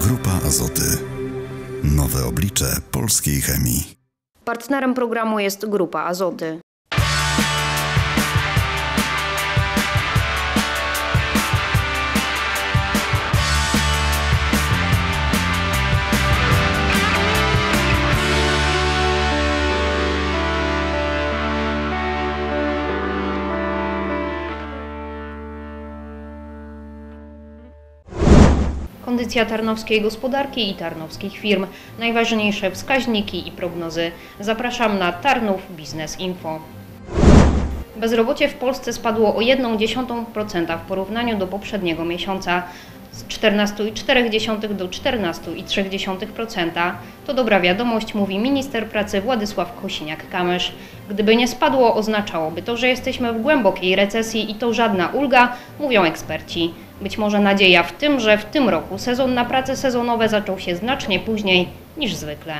Grupa Azoty. Nowe oblicze polskiej chemii. Partnerem programu jest Grupa Azoty. Kondycja tarnowskiej gospodarki i tarnowskich firm. Najważniejsze wskaźniki i prognozy. Zapraszam na Tarnów Biznes Info. Bezrobocie w Polsce spadło o 1,1% w porównaniu do poprzedniego miesiąca z 14,4 do 14,3%. To dobra wiadomość, mówi minister pracy Władysław Kosiniak-Kamysz. Gdyby nie spadło, oznaczałoby to, że jesteśmy w głębokiej recesji i to żadna ulga, mówią eksperci. Być może nadzieja w tym, że w tym roku sezon na prace sezonowe zaczął się znacznie później niż zwykle.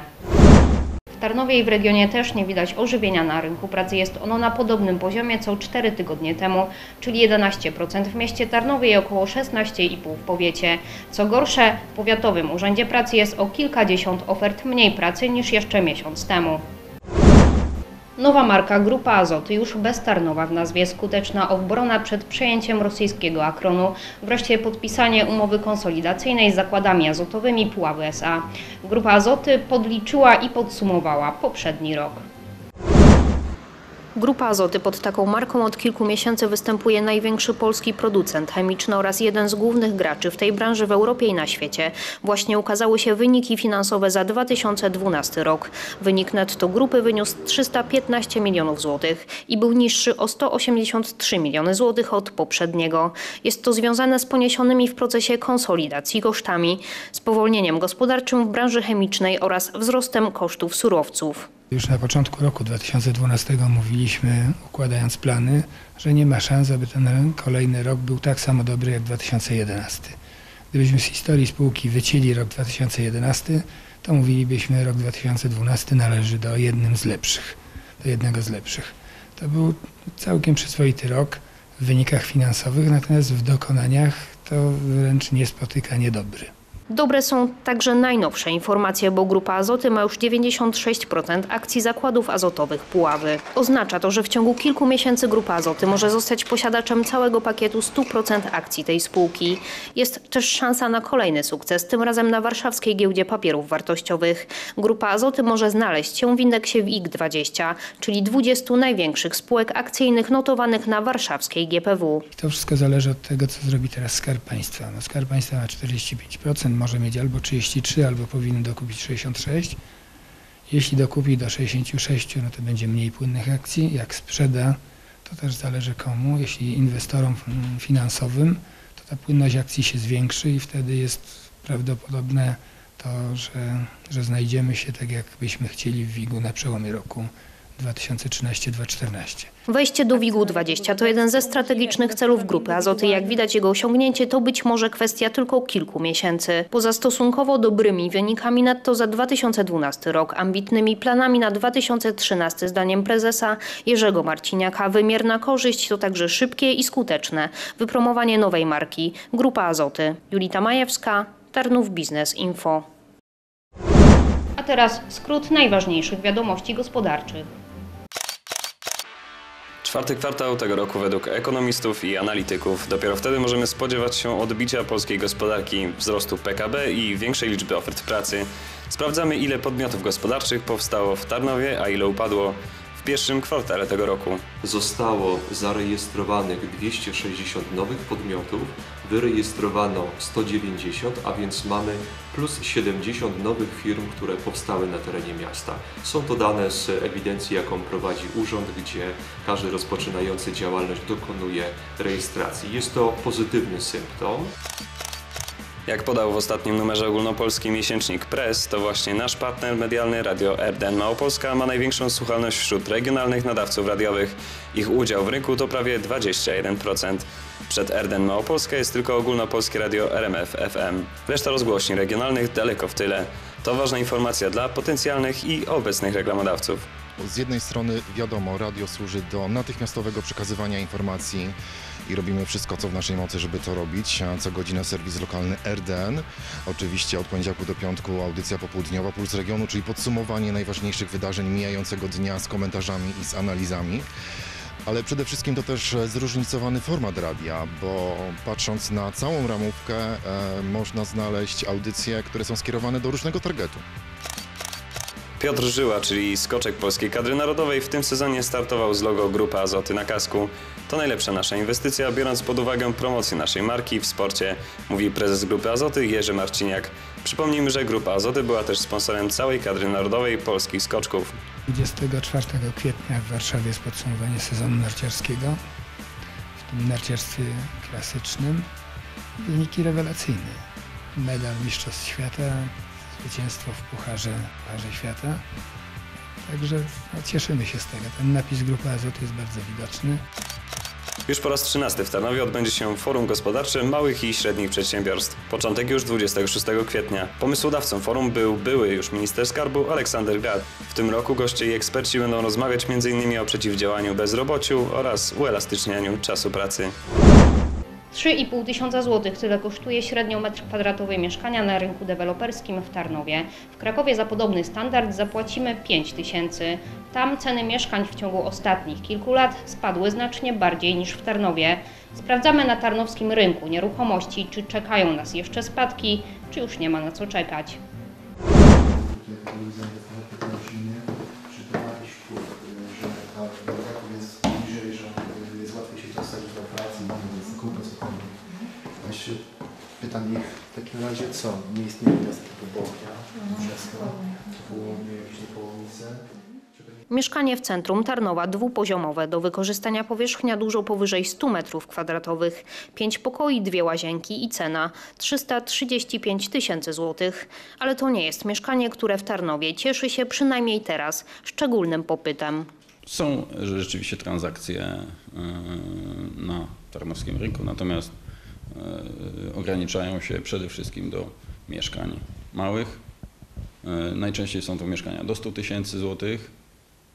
W Tarnowie i w regionie też nie widać ożywienia na rynku pracy. Jest ono na podobnym poziomie co 4 tygodnie temu, czyli 11% w mieście Tarnowie i około 16,5% w powiecie. Co gorsze, w Powiatowym Urzędzie Pracy jest o kilkadziesiąt ofert mniej pracy niż jeszcze miesiąc temu. Nowa marka Grupa Azoty już bez Tarnowa w nazwie skuteczna obrona przed przejęciem rosyjskiego Akronu, wreszcie podpisanie umowy konsolidacyjnej z zakładami azotowymi Puławy SA. Grupa Azoty podliczyła i podsumowała poprzedni rok. Grupa Azoty pod taką marką od kilku miesięcy występuje największy polski producent chemiczny oraz jeden z głównych graczy w tej branży w Europie i na świecie. Właśnie ukazały się wyniki finansowe za 2012 rok. Wynik netto grupy wyniósł 315 milionów złotych i był niższy o 183 miliony złotych od poprzedniego. Jest to związane z poniesionymi w procesie konsolidacji kosztami, spowolnieniem gospodarczym w branży chemicznej oraz wzrostem kosztów surowców. Już na początku roku 2012 mówiliśmy, układając plany, że nie ma szans, aby ten kolejny rok był tak samo dobry jak 2011. Gdybyśmy z historii spółki wycięli rok 2011, to mówilibyśmy, rok 2012 należy do jednym z lepszych, do jednego z lepszych. To był całkiem przyzwoity rok w wynikach finansowych, natomiast w dokonaniach to wręcz niespotykanie dobry. Dobre są także najnowsze informacje, bo Grupa Azoty ma już 96% akcji zakładów azotowych Puławy. Oznacza to, że w ciągu kilku miesięcy Grupa Azoty może zostać posiadaczem całego pakietu 100% akcji tej spółki. Jest też szansa na kolejny sukces, tym razem na warszawskiej giełdzie papierów wartościowych. Grupa Azoty może znaleźć się w indeksie WIG20, czyli 20 największych spółek akcyjnych notowanych na warszawskiej GPW. To wszystko zależy od tego, co zrobi teraz Skarb Państwa. No, Skarb Państwa ma 45%, może mieć albo 33, albo powinien dokupić 66. Jeśli dokupi do 66, no to będzie mniej płynnych akcji. Jak sprzeda, to też zależy komu. Jeśli inwestorom finansowym, to ta płynność akcji się zwiększy i wtedy jest prawdopodobne to, że, że znajdziemy się tak, jak byśmy chcieli w WIG-u na przełomie roku 2013-2014. Wejście do WIG-u 20 to jeden ze strategicznych celów Grupy Azoty. Jak widać jego osiągnięcie to być może kwestia tylko kilku miesięcy. Poza stosunkowo dobrymi wynikami netto za 2012 rok, ambitnymi planami na 2013 zdaniem prezesa Jerzego Marciniaka, wymierna korzyść to także szybkie i skuteczne wypromowanie nowej marki Grupa Azoty. Julita Majewska, Tarnów Biznes Info. A teraz skrót najważniejszych wiadomości gospodarczych. Czwarty kwartał tego roku według ekonomistów i analityków dopiero wtedy możemy spodziewać się odbicia polskiej gospodarki, wzrostu PKB i większej liczby ofert pracy. Sprawdzamy ile podmiotów gospodarczych powstało w Tarnowie, a ile upadło w pierwszym kwartale tego roku. Zostało zarejestrowanych 260 nowych podmiotów, wyrejestrowano 190, a więc mamy plus 70 nowych firm, które powstały na terenie miasta. Są to dane z ewidencji, jaką prowadzi urząd, gdzie każdy rozpoczynający działalność dokonuje rejestracji. Jest to pozytywny symptom. Jak podał w ostatnim numerze ogólnopolski miesięcznik Press, to właśnie nasz partner medialny Radio RDN Małopolska ma największą słuchalność wśród regionalnych nadawców radiowych. Ich udział w rynku to prawie 21%. Przed RDN Małopolska jest tylko ogólnopolskie radio RMF FM. Reszta rozgłośni regionalnych daleko w tyle. To ważna informacja dla potencjalnych i obecnych reklamodawców. Z jednej strony wiadomo, radio służy do natychmiastowego przekazywania informacji i robimy wszystko, co w naszej mocy, żeby to robić. Co godzinę serwis lokalny RDN. Oczywiście od poniedziałku do piątku audycja popołudniowa Puls Regionu, czyli podsumowanie najważniejszych wydarzeń mijającego dnia z komentarzami i z analizami. Ale przede wszystkim to też zróżnicowany format radia, bo patrząc na całą ramówkę e, można znaleźć audycje, które są skierowane do różnego targetu. Piotr Żyła, czyli skoczek polskiej kadry narodowej, w tym sezonie startował z logo Grupy Azoty na kasku. To najlepsza nasza inwestycja, biorąc pod uwagę promocję naszej marki w sporcie, mówi prezes Grupy Azoty Jerzy Marciniak. Przypomnijmy, że Grupa Azoty była też sponsorem całej kadry narodowej polskich skoczków. 24 kwietnia w Warszawie jest podsumowanie sezonu narciarskiego, w tym narciarstwie klasycznym. Wyniki rewelacyjne. Medal Mistrzostw Świata, zwycięstwo w Pucharze, Pucharze Świata. Także no, cieszymy się z tego. Ten napis Grupy Azoty jest bardzo widoczny. Już po raz 13 w Tarnowie odbędzie się Forum Gospodarcze Małych i Średnich Przedsiębiorstw. Początek już 26 kwietnia. Pomysłodawcą forum był były już minister skarbu Aleksander Gad. W tym roku goście i eksperci będą rozmawiać m.in. o przeciwdziałaniu bezrobociu oraz uelastycznianiu czasu pracy. 3,5 tysiąca złotych tyle kosztuje średnio metr kwadratowy mieszkania na rynku deweloperskim w Tarnowie. W Krakowie za podobny standard zapłacimy 5 tysięcy. Tam ceny mieszkań w ciągu ostatnich kilku lat spadły znacznie bardziej niż w Tarnowie. Sprawdzamy na tarnowskim rynku nieruchomości, czy czekają nas jeszcze spadki, czy już nie ma na co czekać. Przygotowaliśmy, że Kraków jest bliżej, że jest łatwiej się dostać do pracy, mamy więc grupę zupełnie. Właśnie pytanie razie co? Nie istnieje Bochnia, Brzeska, Połomie, jakieś Połomice? Mieszkanie w centrum Tarnowa dwupoziomowe, do wykorzystania powierzchnia dużo powyżej 100 m2, 5 pokoi, dwie łazienki i cena 335 tysięcy złotych. Ale to nie jest mieszkanie, które w Tarnowie cieszy się przynajmniej teraz szczególnym popytem. Są rzeczywiście transakcje y, na tarnowskim rynku, natomiast ograniczają się przede wszystkim do mieszkań małych. Y, Najczęściej są to mieszkania do 100 tysięcy złotych,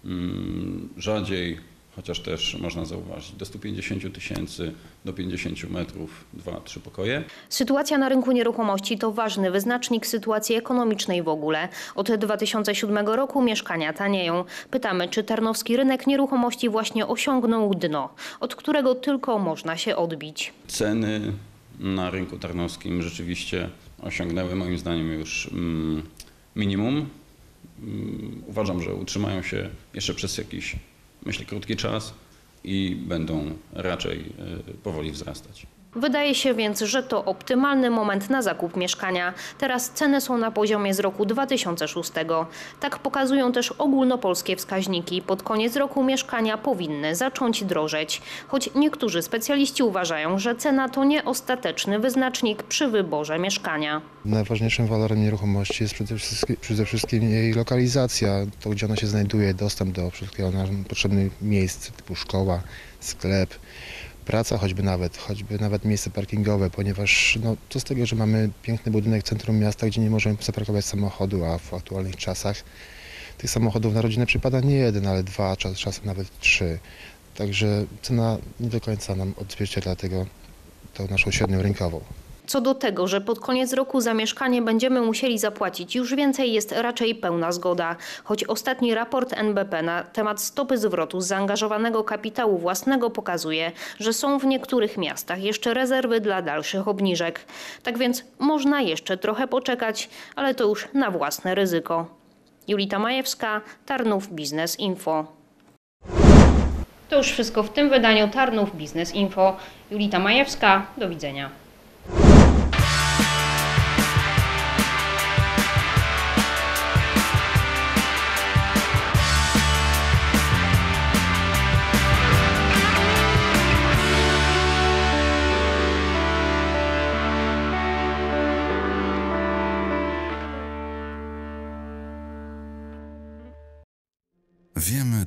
Mm, rzadziej, chociaż też można zauważyć, do 150 tysięcy, do 50 metrów, dwa, trzy pokoje. Sytuacja na rynku nieruchomości to ważny wyznacznik sytuacji ekonomicznej w ogóle. Od 2007 roku mieszkania tanieją. Pytamy, czy tarnowski rynek nieruchomości właśnie osiągnął dno, od którego tylko można się odbić. Ceny na rynku tarnowskim rzeczywiście osiągnęły moim zdaniem już mm, minimum. Mm, Uważam, że utrzymają się jeszcze przez jakiś, myślę, krótki czas i będą raczej y, powoli wzrastać. Wydaje się więc, że to optymalny moment na zakup mieszkania. Teraz ceny są na poziomie z roku 2006. Tak pokazują też ogólnopolskie wskaźniki. Pod koniec roku mieszkania powinny zacząć drożeć. Choć niektórzy specjaliści uważają, że cena to nie ostateczny wyznacznik przy wyborze mieszkania. Najważniejszym walorem nieruchomości jest przede wszystkim, przede wszystkim jej lokalizacja, to gdzie ona się znajduje, dostęp do wszystkiego potrzebnych miejsc, typu szkoła, sklep, praca choćby nawet, choćby nawet miejsce parkingowe, ponieważ no, co z tego, że mamy piękny budynek w centrum miasta, gdzie nie możemy zaparkować samochodu, a w aktualnych czasach tych samochodów na rodzinę przypada nie jeden, ale dwa, czas- czasem nawet trzy. Także cena nie do końca nam odzwierciedla tego, tą naszą średnią rynkową. Co do tego, że pod koniec roku za mieszkanie będziemy musieli zapłacić już więcej, jest raczej pełna zgoda. Choć ostatni raport NBP na temat stopy zwrotu z zaangażowanego kapitału własnego pokazuje, że są w niektórych miastach jeszcze rezerwy dla dalszych obniżek. Tak więc można jeszcze trochę poczekać, ale to już na własne ryzyko. Julita Majewska, Tarnów Biznes Info. To już wszystko w tym wydaniu Tarnów Biznes Info. Julita Majewska, do widzenia.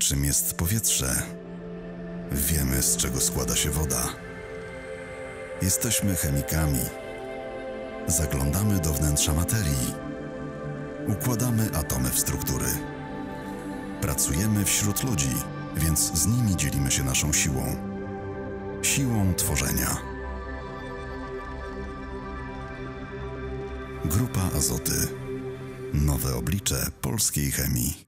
Czym jest powietrze. Wiemy, z czego składa się woda. Jesteśmy chemikami. Zaglądamy do wnętrza materii. Układamy atomy w struktury. Pracujemy wśród ludzi, więc z nimi dzielimy się naszą siłą. Siłą tworzenia. Grupa Azoty. Nowe oblicze polskiej chemii.